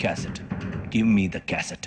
Cassette give me the cassette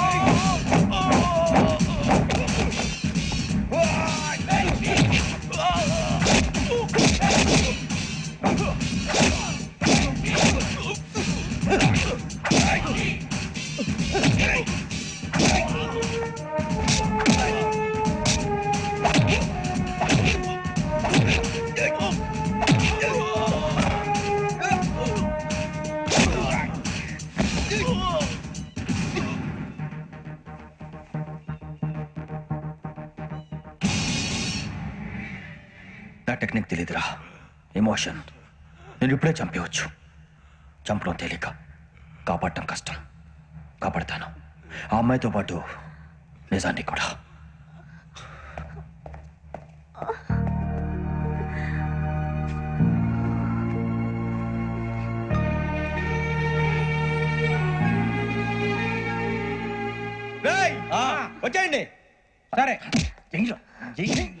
technique తెలియదురా emotion నేను ఇప్పుడే చంపేవచ్చు చంపడం తేలిక. కాపాడటం కష్టం. కాపాడతాను. ఆ అమ్మాయితో పాటు నిజాన్ని కూడా. వచ్చేయండి. సరే. చెయ్యిలో చెయ్యి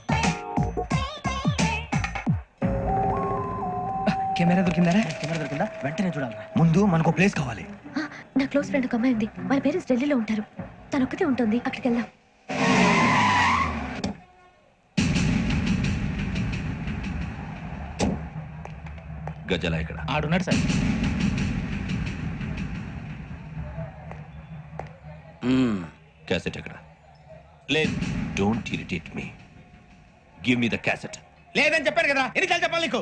కెమెరా దొరికిందా కెమెరా దొరికిందా? వెంటనే చూడాలి ముందు మనకు ప్లేస్ కావాలి. నా క్లోజ్ ఫ్రెండ్ ఒక అమ్మాయి ఉంది. వాళ్ళ పేరెంట్స్ ఢిల్లీలో ఉంటారు. తను ఒక్కతే ఉంటుంది. అక్కడికి వెళ్దాం. గజాల ఇక్కడ. ఆడున్నాడు సార్. క్యాసెట్ ఎక్కడ? లేదు. Don't irritate me give me the cassette లేదని చెప్పాను కదా. ఎన్నిసార్లు చెప్పాలి నీకు?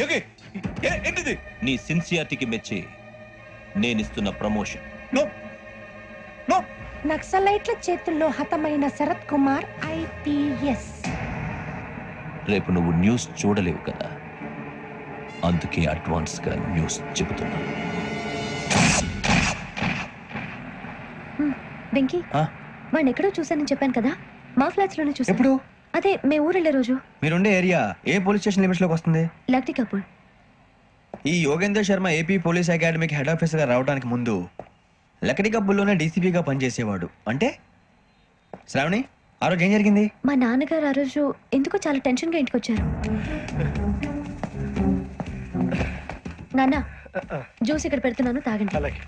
ఏంటిది? నీ సిన్సియారిటీకి మెచ్చి నేనిస్తున్న ప్రమోషన్. No no. నక్సలైట్ల చేతుల్లో హతమైన శరత్ కుమార్ ఐపీఎస్. రేపు నువ్వు న్యూస్ చూడలేవు కదా? అందుకే అడ్వాన్స్గా న్యూస్ చెబుతున్నా. వెంకీ? వాడిని ఎక్కడో చూశానని చెప్పాను కదా? మా ఫ్లాట్స్లోనే చూసాను ఎప్పుడు? అదే మే ఊరు వెళ్ళే రోజు. మీరుండే ఏరియా ఏ పోలీస్ స్టేషన్ లిమిట్స్లోకి వస్తుంది? లక్టీ కపూర్. ఈ యోగేందర్ శర్మ ఏపీ పోలీస్ అకాడమీకి హెడ్ ఆఫీసర్గా రావడానికి ముందు లకడి కబ్బుల్లోనే డీసీపీగా పనిచేసేవాడు. అంటే? శ్రావణి ఆ రోజు ఏం జరిగింది? మా నాన్నగారు ఆ రోజు ఎందుకో చాలా టెన్షన్గా ఇంటికి వచ్చారు. నాన్న జ్యూస్ ఇక్కడ పెడుతున్నాను తాగండి. అలాగే.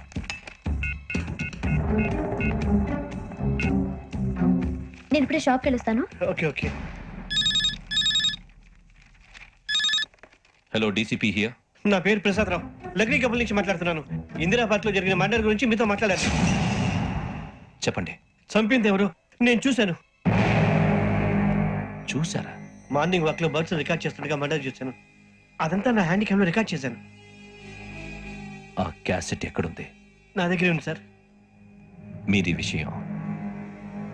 నేను ఇప్పుడే షాప్కి వెళ్ళొస్తాను. Okay okay. Hello DCP here నా పేరు ప్రసాద్ రావు లగ్నీ కపుల్ నుంచి మాట్లాడుతున్నాను. ఇందిరా పార్క్లో జరిగిన మర్డర్ గురించి మీతో మాట్లాడారు చెప్పండి. చంపింది ఎవరు? నేను చూశాను. చూసారా మార్నింగ్ వాక్లో బర్డ్స్ రికార్డ్ చేస్తుండగా మర్డర్ చూశాను. అదంతా నా హ్యాండ్ క్యామ్లో రికార్డ్ చేశాను. ఆ క్యాసెట్ ఎక్కడుంది? నా దగ్గరే ఉంది సార్. మీరు ఈ విషయం.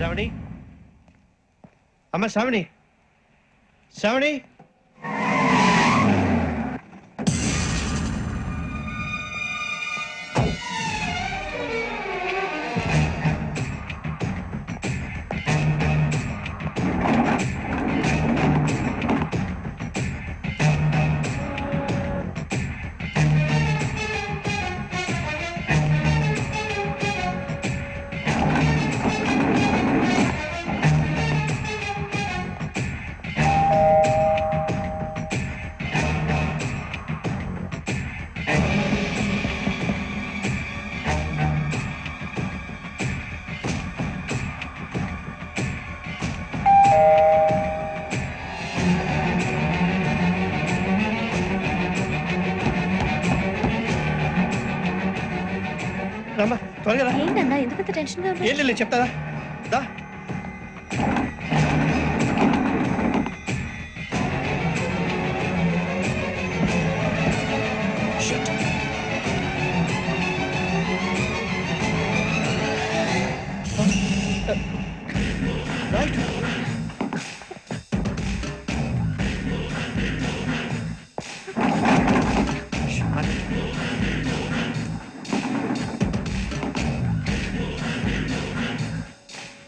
Sravani? అమ్మ శ్రావణి? శ్రావణి? త్వరగా. ఏంటన్నా? ఎందుకంత టెన్షన్గా ఏం లేదు చెప్తాదా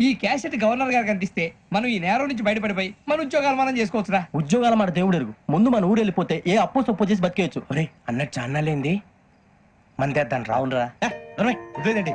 ఈ క్యాసెట్ గవర్నర్ గారికి అందిస్తే మనం ఈ నేరం నుంచి బయటపడిపోయి మన ఉద్యోగాలు మనం చేసుకోవచ్చురా. ఉద్యోగాల మాట దేవుడు ఎరుగు. ముందు మన ఊరు వెళ్ళిపోతే ఏ అప్పు సొప్పు చేసి బతికేయచ్చు. ఒరే అన్నట్టు చాన్నాలేంది? మన తెద్దాం రా అవునరా వదిలేదండి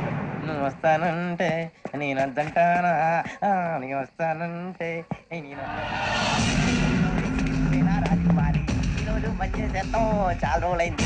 నువ్వు వస్తానంటే నేను అద్దంటానా? నేను వస్తానంటే నేను రాజకుమారి ఈరోజు మంచి చేస్తాం చాలా రోజులైంది.